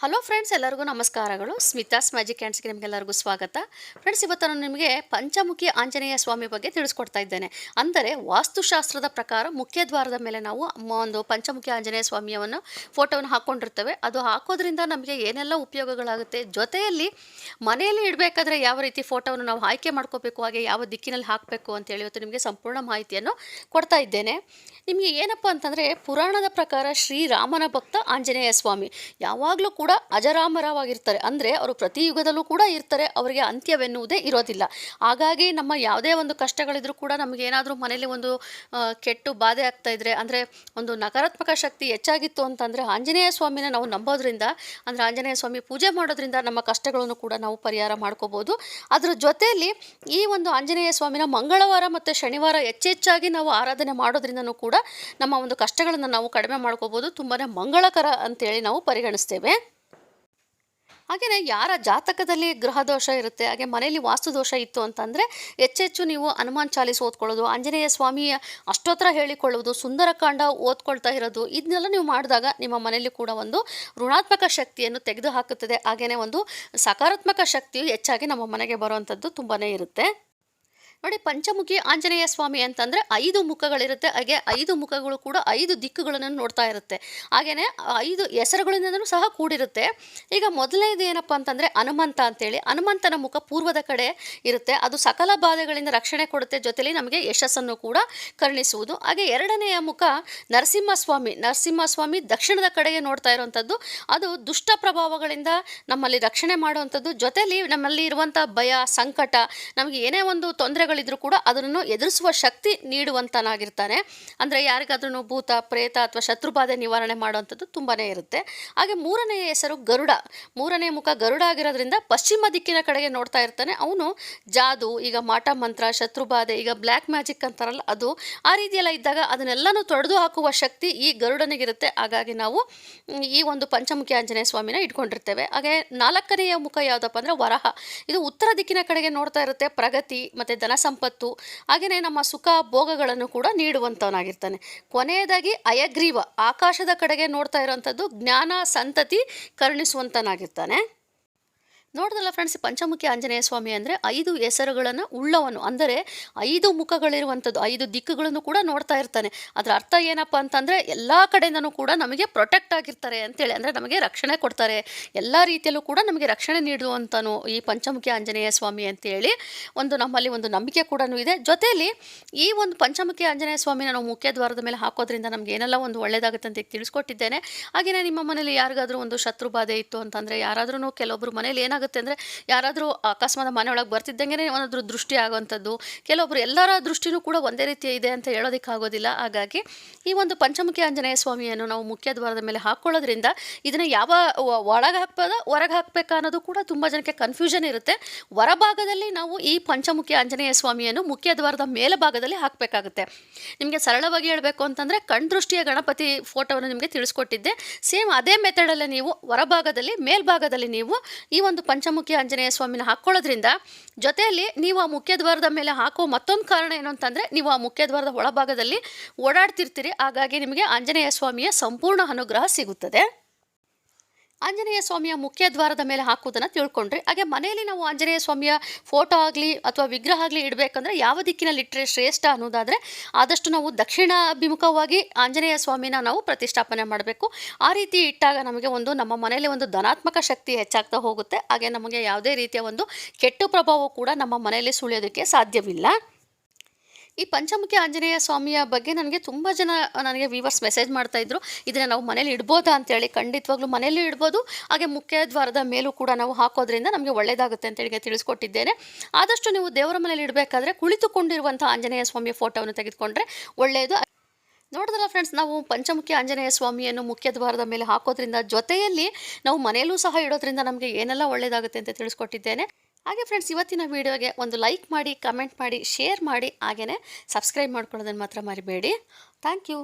Hello friends ಎಲ್ಲರಿಗೂ ನಮಸ್ಕಾರಗಳು. Smitha's magic ಹ್ಯಾಂಡ್ಸ್ಗೆ ನಿಮಗೆಲ್ಲರಿಗೂ ಸ್ವಾಗತ. ಫ್ರೆಂಡ್ಸ್ ಇವತ್ತು ನಾನು ನಿಮಗೆ ಪಂಚಮುಖಿ ಆಂಜನೇಯ ಸ್ವಾಮಿ ಬಗ್ಗೆ ತಿಳಿಸ್ಕೊಡ್ತಾ ಇದ್ದೇನೆ. ಅಂದರೆ ವಾಸ್ತುಶಾಸ್ತ್ರದ ಪ್ರಕಾರ ಮುಖ್ಯ ದ್ವಾರದ ಮೇಲೆ ನಾವು ಒಂದು ಪಂಚಮುಖಿ ಆಂಜನೇಯ ಸ್ವಾಮಿಯವನ್ನು ಫೋಟೋವನ್ನು ಹಾಕ್ಕೊಂಡಿರ್ತೇವೆ. ಅದು ಹಾಕೋದ್ರಿಂದ ನಮಗೆ ಏನೆಲ್ಲ ಉಪಯೋಗಗಳಾಗುತ್ತೆ, ಜೊತೆಯಲ್ಲಿ ಮನೆಯಲ್ಲಿ ಇಡಬೇಕಾದ್ರೆ ಯಾವ ರೀತಿ ಫೋಟೋವನ್ನು ನಾವು ಆಯ್ಕೆ ಮಾಡ್ಕೋಬೇಕು, ಹಾಗೆ ಯಾವ ದಿಕ್ಕಿನಲ್ಲಿ ಹಾಕಬೇಕು ಅಂತೇಳಿ ಇವತ್ತು ನಿಮಗೆ ಸಂಪೂರ್ಣ ಮಾಹಿತಿಯನ್ನು ಕೊಡ್ತಾ ಇದ್ದೇನೆ. ನಿಮಗೆ ಏನಪ್ಪ ಅಂತಂದರೆ ಪುರಾಣದ ಪ್ರಕಾರ ಶ್ರೀರಾಮನ ಭಕ್ತ ಆಂಜನೇಯ ಸ್ವಾಮಿ. ಯಾವಾಗಲೂ ಅಜರಾಮರವಾಗಿರ್ತಾರೆ. ಅಂದರೆ ಅವರು ಪ್ರತಿ ಯುಗದಲ್ಲೂ ಕೂಡ ಇರ್ತಾರೆ, ಅವರಿಗೆ ಅಂತ್ಯವೆನ್ನುವುದೇ ಇರೋದಿಲ್ಲ. ಹಾಗಾಗಿ ನಮ್ಮ ಯಾವುದೇ ಒಂದು ಕಷ್ಟಗಳಿದ್ರೂ ಕೂಡ ನಮಗೆ ಏನಾದರೂ ಮನೇಲಿ ಒಂದು ಕೆಟ್ಟು ಬಾಧೆ ಆಗ್ತಾ ಇದ್ರೆ, ಅಂದರೆ ಒಂದು ನಕಾರಾತ್ಮಕ ಶಕ್ತಿ ಹೆಚ್ಚಾಗಿತ್ತು ಅಂತಂದರೆ ಆಂಜನೇಯ ಸ್ವಾಮಿನ ನಾವು ನಂಬೋದ್ರಿಂದ, ಅಂದರೆ ಆಂಜನೇಯ ಸ್ವಾಮಿ ಪೂಜೆ ಮಾಡೋದ್ರಿಂದ ನಮ್ಮ ಕಷ್ಟಗಳನ್ನು ಕೂಡ ನಾವು ಪರಿಹಾರ ಮಾಡ್ಕೋಬೋದು. ಅದರ ಜೊತೆಯಲ್ಲಿ ಈ ಒಂದು ಆಂಜನೇಯ ಸ್ವಾಮಿನ ಮಂಗಳವಾರ ಮತ್ತು ಶನಿವಾರ ಹೆಚ್ಚೆಚ್ಚಾಗಿ ನಾವು ಆರಾಧನೆ ಮಾಡೋದ್ರಿಂದನೂ ಕೂಡ ನಮ್ಮ ಒಂದು ಕಷ್ಟಗಳನ್ನು ನಾವು ಕಡಿಮೆ ಮಾಡ್ಕೋಬೋದು. ತುಂಬಾ ಮಂಗಳಕರ ಅಂತೇಳಿ ನಾವು ಪರಿಗಣಿಸ್ತೇವೆ. ಹಾಗೆಯೇ ಯಾರ ಜಾತಕದಲ್ಲಿ ಗ್ರಹ ದೋಷ ಇರುತ್ತೆ, ಹಾಗೆ ಮನೆಯಲ್ಲಿ ವಾಸ್ತು ದೋಷ ಇತ್ತು ಅಂತಂದರೆ ಹೆಚ್ಚೆಚ್ಚು ನೀವು ಹನುಮಾನ್ ಚಾಲೀಸ್ ಓದ್ಕೊಳ್ಳೋದು, ಆಂಜನೇಯ ಸ್ವಾಮಿಯ ಅಷ್ಟೋತ್ರ ಹೇಳಿಕೊಳ್ಳೋದು, ಸುಂದರಕಾಂಡ ಓದ್ಕೊಳ್ತಾ ಇರೋದು, ಇದನ್ನೆಲ್ಲ ನೀವು ಮಾಡಿದಾಗ ನಿಮ್ಮ ಮನೆಯಲ್ಲಿ ಕೂಡ ಒಂದು ಋಣಾತ್ಮಕ ಶಕ್ತಿಯನ್ನು ತೆಗೆದು ಹಾಕುತ್ತದೆ ಹಾಗೆಯೇ ಒಂದು ಸಕಾರಾತ್ಮಕ ಶಕ್ತಿಯು ಹೆಚ್ಚಾಗಿ ನಮ್ಮ ಮನೆಗೆ ಬರುವಂಥದ್ದು ತುಂಬಾ ಇರುತ್ತೆ. ನೋಡಿ, ಪಂಚಮುಖಿ ಆಂಜನೇಯ ಸ್ವಾಮಿ ಅಂತಂದರೆ ಐದು ಮುಖಗಳಿರುತ್ತೆ. ಹಾಗೆ ಐದು ಮುಖಗಳು ಕೂಡ ಐದು ದಿಕ್ಕುಗಳನ್ನು ನೋಡ್ತಾ ಇರುತ್ತೆ. ಹಾಗೆಯೇ ಐದು ಹೆಸರುಗಳಿಂದನೂ ಸಹ ಕೂಡಿರುತ್ತೆ. ಈಗ ಮೊದಲನೇದು ಏನಪ್ಪ ಅಂತಂದರೆ ಹನುಮಂತ ಅಂತೇಳಿ. ಹನುಮಂತನ ಮುಖ ಪೂರ್ವದ ಕಡೆ ಇರುತ್ತೆ. ಅದು ಸಕಲ ಬಾಧೆಗಳಿಂದ ರಕ್ಷಣೆ ಕೊಡುತ್ತೆ. ಜೊತೆಲಿ ನಮಗೆ ಯಶಸ್ಸನ್ನು ಕೂಡ ಕರುಣಿಸುವುದು. ಹಾಗೆ ಎರಡನೆಯ ಮುಖ ನರಸಿಂಹಸ್ವಾಮಿ. ನರಸಿಂಹಸ್ವಾಮಿ ದಕ್ಷಿಣದ ಕಡೆಗೆ ನೋಡ್ತಾ ಇರುವಂಥದ್ದು. ಅದು ದುಷ್ಟ ಪ್ರಭಾವಗಳಿಂದ ನಮ್ಮಲ್ಲಿ ರಕ್ಷಣೆ ಮಾಡುವಂಥದ್ದು. ಜೊತೆಲಿ ನಮ್ಮಲ್ಲಿ ಇರುವಂಥ ಭಯ, ಸಂಕಟ, ನಮಗೆ ಏನೇ ಒಂದು ತೊಂದರೆಗಳಿದ್ರೂ ಕೂಡ ಅದನ್ನು ಎದುರಿಸುವ ಶಕ್ತಿ ನೀಡುವಂತನಾಗಿರ್ತಾನೆ. ಅಂದರೆ ಯಾರಿಗಾದ್ರೂ ಭೂತ, ಪ್ರೇತ ಅಥವಾ ಶತ್ರುಬಾಧೆ ನಿವಾರಣೆ ಮಾಡುವಂಥದ್ದು ತುಂಬಾ ಇರುತ್ತೆ. ಹಾಗೆ ಮೂರನೆಯ ಹೆಸರು ಗರುಡ. ಮೂರನೇ ಮುಖ ಗರುಡ ಆಗಿರೋದ್ರಿಂದ ಪಶ್ಚಿಮ ದಿಕ್ಕಿನ ಕಡೆಗೆ ನೋಡ್ತಾ ಇರ್ತಾನೆ. ಅವನು ಜಾದು, ಈಗ ಮಾಟ ಮಂತ್ರ, ಶತ್ರುಬಾಧೆ, ಈಗ ಬ್ಲ್ಯಾಕ್ ಮ್ಯಾಜಿಕ್ ಅಂತಾರಲ್ಲ ಅದು. ಆ ರೀತಿಯೆಲ್ಲ ಇದ್ದಾಗ ಅದನ್ನೆಲ್ಲನೂ ತೊಡೆದು ಹಾಕುವ ಶಕ್ತಿ ಈ ಗರುಡನಿಗಿರುತ್ತೆ. ಹಾಗಾಗಿ ನಾವು ಈ ಒಂದು ಪಂಚಮುಖಿ ಆಂಜನೇಯ ಸ್ವಾಮಿನ ಇಟ್ಕೊಂಡಿರ್ತೇವೆ. ಹಾಗೆ ನಾಲ್ಕನೆಯ ಮುಖ ಯಾವುದಪ್ಪ ಅಂದರೆ ವರಹ. ಇದು ಉತ್ತರ ದಿಕ್ಕಿನ ಕಡೆಗೆ ನೋಡ್ತಾ ಇರುತ್ತೆ ಪ್ರಗತಿ, ಮತ್ತು ಧನ ಸಂಪತ್ತು ಹಾಗೆಯೇ ನಮ್ಮ ಸುಖ ಭೋಗಗಳನ್ನು ಕೂಡ ನೀಡುವಂಥವನಾಗಿರ್ತಾನೆ. ಕೊನೆಯದಾಗಿ ಅಯಗ್ರೀವ, ಆಕಾಶದ ಕಡೆಗೆ ನೋಡ್ತಾ ಇರೋವಂಥದ್ದು ಜ್ಞಾನ, ಸಂತತಿ ಕರುಣಿಸುವಂತನಾಗಿರ್ತಾನೆ. ನೋಡಿದ್ರಲ್ಲ ಫ್ರೆಂಡ್ಸ್ ಪಂಚಮುಖಿ ಆಂಜನೇಯ ಸ್ವಾಮಿ ಅಂದರೆ ಐದು ಹೆಸರುಗಳನ್ನು ಉಳ್ಳವನು. ಅಂದರೆ ಐದು ಮುಖಗಳಿರುವಂಥದ್ದು, ಐದು ದಿಕ್ಕುಗಳನ್ನು ಕೂಡ ನೋಡ್ತಾ ಇರ್ತಾನೆ. ಅದರ ಅರ್ಥ ಏನಪ್ಪ ಅಂತಂದರೆ ಎಲ್ಲ ಕಡೆಯಿಂದನೂ ಕೂಡ ನಮಗೆ ಪ್ರೊಟೆಕ್ಟ್ ಆಗಿರ್ತಾರೆ ಅಂತೇಳಿ. ಅಂದರೆ ನಮಗೆ ರಕ್ಷಣೆ ಕೊಡ್ತಾರೆ. ಎಲ್ಲ ರೀತಿಯಲ್ಲೂ ಕೂಡ ನಮಗೆ ರಕ್ಷಣೆ ನೀಡುವಂತನು ಈ ಪಂಚಮುಖಿ ಆಂಜನೇಯ ಸ್ವಾಮಿ ಅಂತೇಳಿ. ಒಂದು ನಮ್ಮಲ್ಲಿ ಒಂದು ನಂಬಿಕೆ ಕೂಡ ಇದೆ. ಜೊತೆಯಲ್ಲಿ ಈ ಒಂದು ಪಂಚಮುಖಿ ಆಂಜನೇಯ ಸ್ವಾಮಿ ನಾವು ಮುಖ್ಯ ದ್ವಾರದ ಮೇಲೆ ಹಾಕೋದ್ರಿಂದ ನಮ್ಗೆ ಏನೆಲ್ಲ ಒಂದು ಒಳ್ಳೆಯದಾಗುತ್ತೆ ಅಂತ ತಿಳಿಸ್ಕೊಟ್ಟಿದ್ದೇನೆ. ಹಾಗೆಯೇ ನಿಮ್ಮ ಮನೇಲಿ ಯಾರಿಗಾದರೂ ಒಂದು ಶತ್ರು ಇತ್ತು ಅಂತಂದರೆ ಯಾರಾದರೂ ಕೆಲವೊಬ್ಬರು ಮನೇಲಿ ಏನಾಗುತ್ತೆ ಅಂದರೆ ಯಾರಾದರೂ ಅಕಸ್ಮಾತ್ ಮನೆ ಒಳಗೆ ಬರ್ತಿದ್ದಂಗೆ ಏನಾದರೂ ದೃಷ್ಟಿ ಆಗುವಂಥದ್ದು. ಕೆಲವೊಬ್ಬರು ಎಲ್ಲರ ದೃಷ್ಟಿನೂ ಕೂಡ ಒಂದೇ ರೀತಿ ಇದೆ ಅಂತ ಹೇಳೋದಕ್ಕಾಗೋದಿಲ್ಲ ಹಾಗಾಗಿ ಈ ಒಂದು ಪಂಚಮುಖಿ ಆಂಜನೇಯ ಸ್ವಾಮಿಯನ್ನು ನಾವು ಮುಖ್ಯ ದ್ವಾರದ ಮೇಲೆ ಹಾಕ್ಕೊಳ್ಳೋದ್ರಿಂದ ಇದನ್ನು ಯಾವ ಒಳಗೆ ಹಾಕ್ಬೋದ ಹೊರಗೆ ಹಾಕಬೇಕಾ ಅನ್ನೋದು ಕೂಡ ತುಂಬ ಜನಕ್ಕೆ ಕನ್ಫ್ಯೂಷನ್ ಇರುತ್ತೆ. ಹೊರಭಾಗದಲ್ಲಿ ನಾವು ಈ ಪಂಚಮುಖಿ ಆಂಜನೇಯ ಸ್ವಾಮಿಯನ್ನು ಮುಖ್ಯ ದ್ವಾರದ ಮೇಲ್ಭಾಗದಲ್ಲಿ ಹಾಕಬೇಕಾಗುತ್ತೆ. ನಿಮಗೆ ಸರಳವಾಗಿ ಹೇಳಬೇಕು ಅಂತಂದರೆ ಕಣ್ದೃಷ್ಟಿಯ ಗಣಪತಿ ಫೋಟೋವನ್ನು ನಿಮಗೆ ತಿಳಿಸ್ಕೊಟ್ಟಿದ್ದೆ. ಸೇಮ್ ಅದೇ ಮೆಥಡಲ್ಲೇ ನೀವು ಹೊರಭಾಗದಲ್ಲಿ, ಮೇಲ್ಭಾಗದಲ್ಲಿ ನೀವು ಈ ಒಂದು ಪಂಚಮುಖಿ ಆಂಜನೇಯ ಸ್ವಾಮಿನ ಹಾಕ್ಕೊಳ್ಳೋದ್ರಿಂದ ಜೊತೆಯಲ್ಲಿ ನೀವು ಆ ಮುಖ್ಯ ದ್ವಾರದ ಮೇಲೆ ಹಾಕುವ ಮತ್ತೊಂದು ಕಾರಣ ಏನು ಅಂತಂದರೆ ನೀವು ಆ ಮುಖ್ಯ ದ್ವಾರದ ಒಳಭಾಗದಲ್ಲಿ ಓಡಾಡ್ತಿರ್ತೀರಿ. ಹಾಗಾಗಿ ನಿಮಗೆ ಆಂಜನೇಯ ಸ್ವಾಮಿಯ ಸಂಪೂರ್ಣ ಅನುಗ್ರಹ ಸಿಗುತ್ತದೆ. ಆಂಜನೇಯ ಸ್ವಾಮಿಯ ಮುಖ್ಯ ದ್ವಾರದ ಮೇಲೆ ಹಾಕುವುದನ್ನು ತಿಳ್ಕೊಂಡ್ರಿ. ಹಾಗೆ ಮನೆಯಲ್ಲಿ ನಾವು ಆಂಜನೇಯ ಸ್ವಾಮಿಯ ಫೋಟೋ ಆಗಲಿ ಅಥವಾ ವಿಗ್ರಹ ಆಗಲಿ ಇಡಬೇಕಂದ್ರೆ ಯಾವ ದಿಕ್ಕಿನಲ್ಲಿ ಇಟ್ಟರೆ ಶ್ರೇಷ್ಠ ಅನ್ನೋದಾದರೆ ಆದಷ್ಟು ನಾವು ದಕ್ಷಿಣಾಭಿಮುಖವಾಗಿ ಆಂಜನೇಯ ಸ್ವಾಮಿನ ನಾವು ಪ್ರತಿಷ್ಠಾಪನೆ ಮಾಡಬೇಕು. ಆ ರೀತಿ ಇಟ್ಟಾಗ ನಮಗೆ ಒಂದು ನಮ್ಮ ಮನೆಯಲ್ಲಿ ಒಂದು ಧನಾತ್ಮಕ ಶಕ್ತಿ ಹೆಚ್ಚಾಗ್ತಾ ಹೋಗುತ್ತೆ. ಹಾಗೆ ನಮಗೆ ಯಾವುದೇ ರೀತಿಯ ಒಂದು ಕೆಟ್ಟ ಪ್ರಭಾವ ಕೂಡ ನಮ್ಮ ಮನೆಯಲ್ಲಿ ಸುಳಿಯೋದಕ್ಕೆ ಸಾಧ್ಯವಿಲ್ಲ. ಈ ಪಂಚಮುಖಿ ಆಂಜನೇಯ ಸ್ವಾಮಿಯ ಬಗ್ಗೆ ನನಗೆ ತುಂಬ ಜನ ನನಗೆ ವೀವರ್ಸ್ ಮೆಸೇಜ್ ಮಾಡ್ತಾ ಇದ್ರು. ಇದನ್ನು ನಾವು ಮನೇಲಿ ಇಡ್ಬೋದಾ ಅಂತೇಳಿ ಖಂಡಿತವಾಗ್ಲೂ ಮನೇಲಿ ಇಡ್ಬೋದು. ಹಾಗೆ ಮುಖ್ಯ ದ್ವಾರದ ಮೇಲೂ ಕೂಡ ನಾವು ಹಾಕೋದ್ರಿಂದ ನಮಗೆ ಒಳ್ಳೆಯದಾಗುತ್ತೆ ಅಂತೇಳಿ ತಿಳಿಸ್ಕೊಟ್ಟಿದ್ದೇನೆ. ಆದಷ್ಟು ನೀವು ದೇವರ ಮನೇಲಿ ಇಡಬೇಕಾದ್ರೆ ಕುಳಿತುಕೊಂಡಿರುವಂಥ ಆಂಜನೇಯ ಸ್ವಾಮಿಯ ಫೋಟೋವನ್ನು ತೆಗೆದುಕೊಂಡ್ರೆ ಒಳ್ಳೆಯದು ನೋಡಿದ್ರಲ್ಲ ಫ್ರೆಂಡ್ಸ್ ನಾವು ಪಂಚಮುಖಿ ಆಂಜನೇಯ ಸ್ವಾಮಿಯನ್ನು ಮುಖ್ಯ ದ್ವಾರದ ಮೇಲೆ ಹಾಕೋದ್ರಿಂದ ಜೊತೆಯಲ್ಲಿ ನಾವು ಮನೆಯಲ್ಲೂ ಸಹ ಇಡೋದ್ರಿಂದ ನಮಗೆ ಏನೆಲ್ಲ ಒಳ್ಳೆಯದಾಗುತ್ತೆ ಅಂತ ತಿಳಿಸ್ಕೊಟ್ಟಿದ್ದೇನೆ. ಹಾಗೆ ಫ್ರೆಂಡ್ಸ್ ಇವತ್ತಿನ ವಿಡಿಯೋಗೆ ಒಂದು ಲೈಕ್ ಮಾಡಿ ಕಮೆಂಟ್ ಮಾಡಿ ಶೇರ್ ಮಾಡಿ ಹಾಗೆಯೇ ಸಬ್ಸ್ಕ್ರೈಬ್ ಮಾಡ್ಕೊಳ್ಳೋದನ್ನು ಮಾತ್ರ ಮರಿಬೇಡಿ. Thank you